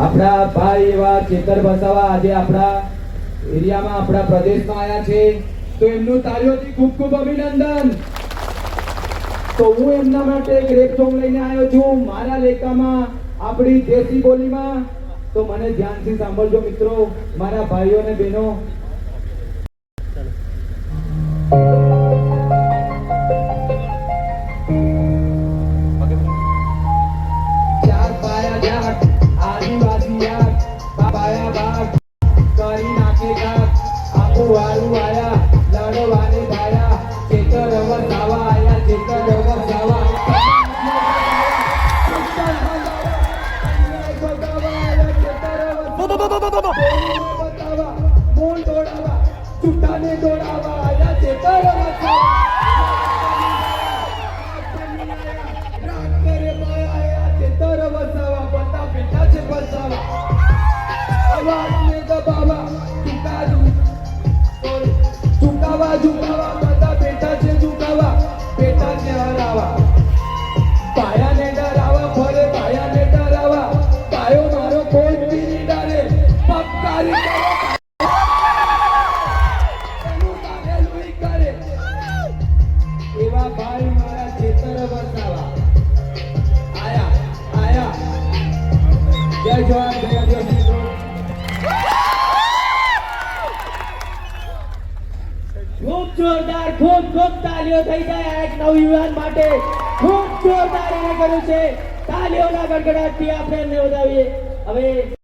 આપણા ભાઈ એવા ચેતર વસાવા આજે આપણા એરિયામાં, આપણા પ્રદેશમાં આવ્યા છે. તો એમનું તાળીઓથી ખૂબ ખૂબ અભિનંદન. તો હું એમના માટે એક રેપ સોંગ લઈને આવ્યો છું મારા લેખામાં, આપણી દેશી બોલીમાં. તો મને ધ્યાનથી સાંભળજો મિત્રો, મારા ભાઈઓ અને બહેનો. ચેતર વસાવા ચૂંટાને દોડાવા આયા ચેતર વસાવા ચૂકાવા ચૂકાવા બધા બેઠા છે ચૂકાવા બેઠા છે હરાવા પાયાને ડરાવા ફરે પાયાને ડરાવા પાયો મારો કોઈ બી નહીં ડરે પક્કારી કરે એવા ભાઈ મારા ખેતર વસાવા આયા આયા જય જવાન ખૂબ જોરદાર, ખૂબ ખૂબ તાલીઓ થઈ જાય આ એક નવયુવાન માટે. ખૂબ જોરદાર એને કર્યું છે. તાલીઓના ગડગડાટથી આપણે એમને વધાવીએ. હવે